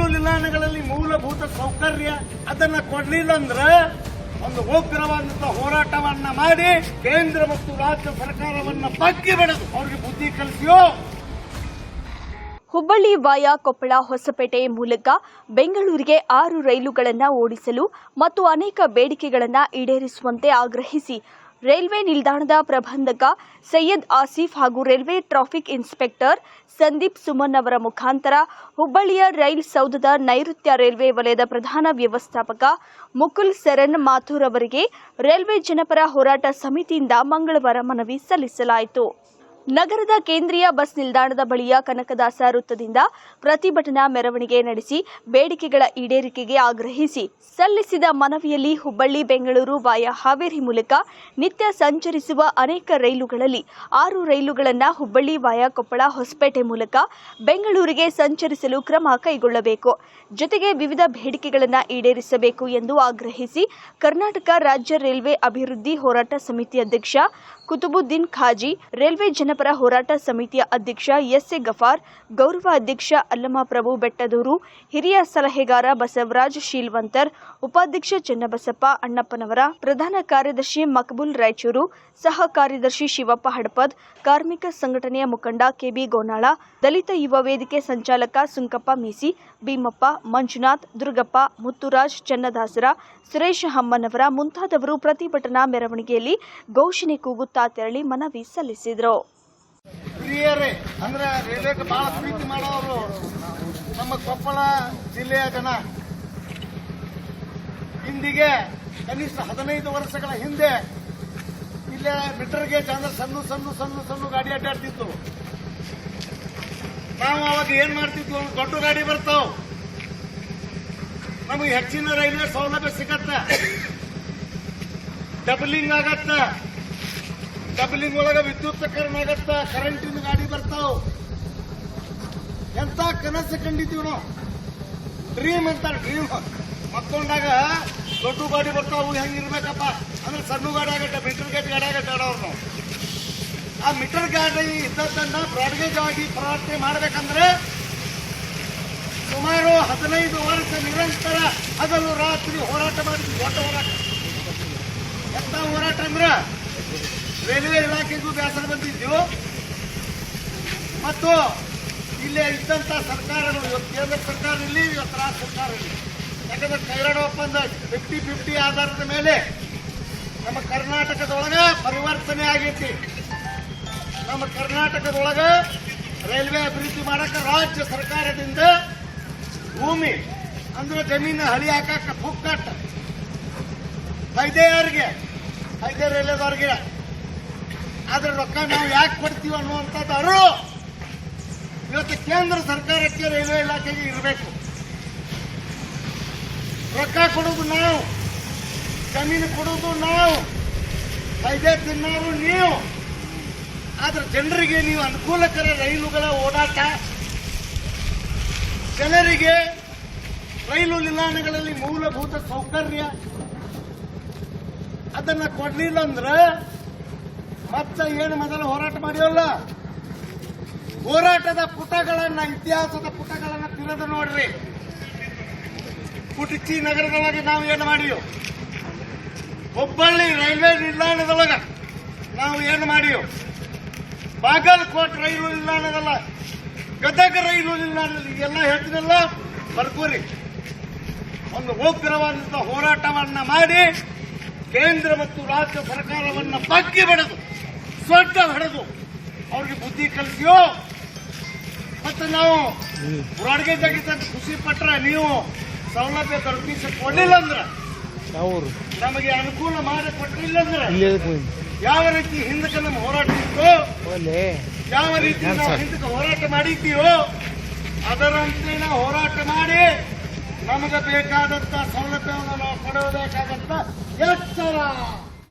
ನಿಲ್ದಾಣಗಳಲ್ಲಿ ಮೂಲಭೂತ ಸೌಕರ್ಯ ಅದನ್ನ ಕೊಡಲಿಲ್ಲ ಅಂದ್ರೆ ಒಂದು ಉಗ್ರವಾದಂತಹ ಹೋರಾಟವನ್ನ ಮಾಡಿ ಕೇಂದ್ರ ಮತ್ತು ರಾಜ್ಯ ಸರ್ಕಾರವನ್ನ ಬಗ್ಗೆ ಬೆಳೆದು ಅವ್ರಿಗೆ ಬುದ್ಧಿ ಕಲಿಸಿಯೋ. ಹುಬ್ಬಳ್ಳಿ ವಾಯ ಕೊಪ್ಪಳ ಹೊಸಪೇಟೆ ಮೂಲಕ ಬೆಂಗಳೂರಿಗೆ ಆರು ರೈಲುಗಳನ್ನು ಓಡಿಸಲು ಮತ್ತು ಅನೇಕ ಬೇಡಿಕೆಗಳನ್ನು ಈಡೇರಿಸುವಂತೆ ಆಗ್ರಹಿಸಿ ರೈಲ್ವೆ ನಿಲ್ದಾಣದ ಪ್ರಬಂಧಕ ಸೈಯದ್ ಆಸಿಫ್ ಹಾಗೂ railway traffic inspector Sandeep Suman ಅವರ ಮುಖಾಂತರ ಹುಬ್ಬಳ್ಳಿಯ ರೈಲ್ ಸೌಧದ ನೈಋತ್ಯ ರೈಲ್ವೆ ವಲಯದ ಪ್ರಧಾನ ವ್ಯವಸ್ಥಾಪಕ ಮುಕುಲ್ ಸೆರನ್ ಮಾಥೂರ್ ಅವರಿಗೆ ರೈಲ್ವೆ ಜನಪರ ಹೋರಾಟ ಸಮಿತಿಯಿಂದ ಮಂಗಳವಾರ ಮನವಿ ಸಲ್ಲಿಸಲಾಯಿತು. ನಗರದ ಕೇಂದ್ರೀಯ ಬಸ್ ನಿಲ್ದಾಣದ ಬಳಿಯ ಕನಕದಾಸ ವೃತ್ತದಿಂದ ಪ್ರತಿಭಟನಾ ಮೆರವಣಿಗೆ ನಡೆಸಿ ಬೇಡಿಕೆಗಳ ಈಡೇರಿಕೆಗೆ ಆಗ್ರಹಿಸಿ ಸಲ್ಲಿಸಿದ ಮನವಿಯಲ್ಲಿ ಹುಬ್ಬಳ್ಳಿ, ಬೆಂಗಳೂರು ವಾಯ ಹಾವೇರಿ ಮೂಲಕ ನಿತ್ಯ ಸಂಚರಿಸುವ ಅನೇಕ ರೈಲುಗಳಲ್ಲಿ ಆರು ರೈಲುಗಳನ್ನು ಹುಬ್ಬಳ್ಳಿ ವಾಯ ಕೊಪ್ಪಳ ಹೊಸಪೇಟೆ ಮೂಲಕ ಬೆಂಗಳೂರಿಗೆ ಸಂಚರಿಸಲು ಕ್ರಮ ಕೈಗೊಳ್ಳಬೇಕು. ಜೊತೆಗೆ ವಿವಿಧ ಬೇಡಿಕೆಗಳನ್ನು ಈಡೇರಿಸಬೇಕು ಎಂದು ಆಗ್ರಹಿಸಿ ಕರ್ನಾಟಕ ರಾಜ್ಯ ರೈಲ್ವೆ ಅಭಿವೃದ್ಧಿ ಹೋರಾಟ ಸಮಿತಿ ಅಧ್ಯಕ್ಷ ಕುತುಬುದ್ದೀನ್ ಖಾಜಿ ರೈಲ್ವೆ ಜನಪರ ಹೋರಾಟ ಸಮಿತಿಯ ಅಧ್ಯಕ್ಷ ಎಸ್ ಎ ಗಫಾರ್, ಗೌರವ ಅಧ್ಯಕ್ಷ ಅಲ್ಲಮ ಪ್ರಭು ಬೆಟ್ಟದೂರು, ಹಿರಿಯ ಸಲಹೆಗಾರ ಬಸವರಾಜ್ ಶೀಲ್ವಂತರ್, ಉಪಾಧ್ಯಕ್ಷ ಚನ್ನಬಸಪ್ಪ ಅಣ್ಣಪ್ಪನವರ, ಪ್ರಧಾನ ಕಾರ್ಯದರ್ಶಿ ಮಕಬೂಲ್ ರಾಯಚೂರು, ಸಹ ಕಾರ್ಯದರ್ಶಿ ಶಿವಪ್ಪ ಹಡಪದ್, ಕಾರ್ಮಿಕ ಸಂಘಟನೆಯ ಮುಖಂಡ ಕೆಬಿ ಗೋನಾಳ, ದಲಿತ ಯುವ ವೇದಿಕೆ ಸಂಚಾಲಕ ಸುಂಕಪ್ಪ ಮೀಸಿ, ಭೀಮಪ್ಪ, ಮಂಜುನಾಥ್, ದುರ್ಗಪ್ಪ, ಮುತ್ತುರಾಜ್ ಚನ್ನದಾಸರ, ಸುರೇಶ್ ಹಮ್ಮನವರ ಮುಂತಾದವರು ಪ್ರತಿಭಟನಾ ಮೆರವಣಿಗೆಯಲ್ಲಿ ಘೋಷಣೆ ತೆರಳಿ ಮನವಿ ಸಲ್ಲಿಸಿದರು. ಅಂದ್ರೆ ಮಾಡೋರು ನಮ್ಮ ಕೊಪ್ಪಳ ಜಿಲ್ಲೆಯ ಜನ. ಇಂದಿಗೆ ಕನಿಷ್ಠ ಹದಿನೈದು ವರ್ಷಗಳ ಹಿಂದೆ ಇಲ್ಲೇ ಮೀಟರ್ ಗೇಜ್ ಅಂದ್ರೆ ಸಣ್ಣ ಸಣ್ಣ ಸಣ್ಣ ಸಣ್ಣ ಗಾಡಿ ಅಡ್ಡಾಡ್ತಿತ್ತು. ನಾವು ಅವಾಗ ಏನ್ ಮಾಡ್ತಿದ್ವು? ದೊಡ್ಡ ಗಾಡಿ ಬರ್ತಾವ. ನಮಗೆ ಹೆಚ್ಚಿನ ರೈಲ್ವೆ ಸೌಲಭ್ಯ ಸಿಗತ್ತ. ಡಬಲಿಂಗ್ ಆಗತ್ತ. ಡಬಲಿಂಗ್ ಒಳಗ ವಿದ್ಯುತ್ ಆಗತ್ತ ಕರೆಂಟಿನ ಗಾಡಿ ಬರ್ತಾವ. ಎಂತ ಕನಸು ಕಂಡಿದ್ದೀವಿ ನಾವು? ಡ್ರೀಮ್ ಅಂತಾರೆ ಡ್ರೀಮ್ ಮಕ್ಕೊಂಡಾಗ ದೊಡ್ಡ ಗಾಡಿ ಬರ್ತಾವು ಹೆಂಗಿರ್ಬೇಕಪ್ಪ ಅಂದ್ರೆ ಸಣ್ಣ ಗಾಡಿ ಆಗತ್ತೆ ಮೀಟರ್ ಗೇಟ್ ಗಾಡಿ ಆಗತ್ತೆ ನಾವು. ಆ ಮೀಟರ್ ಗಾಡಿ ಇದ್ದದ್ದನ್ನ ಬ್ರಾಡ್ಗೇಜ್ ಆಗಿ ಪ್ರವರ್ತನೆ ಮಾಡಬೇಕಂದ್ರೆ ಸುಮಾರು ಹದಿನೈದು ವರ್ಷ ನಿರಂತರ ಅದನ್ನು ರಾತ್ರಿ ಹೋರಾಟ ಮಾಡಿದ್ವಿ, ದೊಡ್ಡ ಹೋರಾಟ. ಎಂತ ಹೋರಾಟ ಅಂದ್ರ ರೈಲ್ವೆ ಇಲಾಖೆಗೂ ಬೇಸರ ಬಂದಿದ್ದು ಮತ್ತು ಇಲ್ಲೇ ಇದ್ದಂಥ ಸರ್ಕಾರಗಳು, ಇವತ್ತು ಕೇಂದ್ರ ಸರ್ಕಾರ ಇರಲಿ ಇವತ್ತು ರಾಜ್ಯ ಸರ್ಕಾರ ಇರಲಿ ಯಾಕಂದ್ರೆ ಕೈರಾಡ ಒಪ್ಪಂದ ಫಿಫ್ಟಿ ಫಿಫ್ಟಿ ಆಧಾರದ ಮೇಲೆ ನಮ್ಮ ಕರ್ನಾಟಕದೊಳಗೆ ಪರಿವರ್ತನೆ ಆಗೈತಿ. ನಮ್ಮ ಕರ್ನಾಟಕದೊಳಗೆ ರೈಲ್ವೆ ಅಭಿವೃದ್ಧಿ ಮಾಡಕ್ಕೆ ರಾಜ್ಯ ಸರ್ಕಾರದಿಂದ ಭೂಮಿ, ಅಂದ್ರೆ ಜಮೀನು ಹಳಿ ಹಾಕಕ್ಕೆ ಫುಕ್ಕಟ್ಟ ಫೈದೆಯವ್ರಿಗೆ ಫೈದೆ ರೈಲ್ವೆದವ್ರಿಗೆ ಆದ್ರೆ ರೊಕ್ಕ ನಾವು ಯಾಕೆ ಕೊಡ್ತೀವಿ ಅನ್ನುವಂಥದ್ದು ಇವತ್ತು ಕೇಂದ್ರ ಸರ್ಕಾರಕ್ಕೆ ರೈಲ್ವೆ ಇಲಾಖೆಗೆ ಇರಬೇಕು. ರೊಕ್ಕ ಕೊಡೋದು ನಾವು. ಜಮೀನು ಕೊಡೋದು ನಾವು. ಕೈದೆ ತಿನ್ನೋರು ನೀವು. ಆದ್ರೆ ಜನರಿಗೆ ನೀವು ಅನುಕೂಲಕರ ರೈಲುಗಳ ಓಡಾಟ. ಜನರಿಗೆ ರೈಲು ನಿಲ್ದಾಣಗಳಲ್ಲಿ ಮೂಲಭೂತ ಸೌಕರ್ಯ. ಅದನ್ನ ಕೊಡ್ಲಿಲ್ಲ ಅಂದ್ರೆ ಮತ್ತೆ ಏನು ಮೊದಲು ಹೋರಾಟ ಮಾಡಿಯೋಲ್ಲ? ಹೋರಾಟದ ಪುಟಗಳನ್ನ, ಇತಿಹಾಸದ ಪುಟಗಳನ್ನ ತಿಳಿದು ನೋಡ್ರಿ. ಕುಟುಚಿ ನಗರದೊಳಗೆ ನಾವು ಏನು ಮಾಡಿಯೋ? ಹುಬ್ಬಳ್ಳಿ ರೈಲ್ವೆ ನಿಲ್ದಾಣದೊಳಗ ನಾವು ಏನು ಮಾಡಿಯೋ? ಬಾಗಲಕೋಟ್ ರೈಲು ನಿಲ್ದಾಣದಲ್ಲ, ಗದಗ ರೈಲು ನಿಲ್ದಾಣದಲ್ಲಿ ಎಲ್ಲ ಹೇಳ್ತೀನಲ್ಲ? ಬರ್ಕೋರಿ. ಒಂದು ಉಗ್ರವಾದಂತಹ ಹೋರಾಟವನ್ನ ಮಾಡಿ ಕೇಂದ್ರ ಮತ್ತು ರಾಜ್ಯ ಸರ್ಕಾರವನ್ನು ಬಗ್ಗಿ ಬೆಳೆದು ಸೊಡ್ಡ ಹೊಡೆದು ಅವ್ರಿಗೆ ಬುದ್ಧಿ ಕಲಿಸಿಯೋ ಮತ್ತೆ ನಾವು ಬ್ರಾಡ್ಗೆ ಆಗಿದ್ದ ಖುಷಿ ಪಟ್ರೆ ನೀವು ಸೌಲಭ್ಯ ಕೊಡ್ಲಿಲ್ಲ ಅಂದ್ರೆ ನಮಗೆ ಅನುಕೂಲ ಮಾಡಿ ಕೊಟ್ಟಿಲ್ಲ ಅಂದ್ರೆ? ಯಾವ ರೀತಿ ಹಿಂದಕ್ಕೆ ನಮ್ಮ ಹೋರಾಟ ಇತ್ತು? ಒಲೆ ಯಾವ ರೀತಿ ನಾವು ಹಿಂದಕ್ಕೆ ಹೋರಾಟ ಮಾಡಿದ್ದೀವೋ? ಅದರಂತೆ ನಾವು ಹೋರಾಟ ಮಾಡಿ ನಮಗೆ ಬೇಕಾದಂತ ಸೌಲಭ್ಯವನ್ನು ನಾವು ಕೊಡಬೇಕಾದಂತ ಎಚ್ಚರ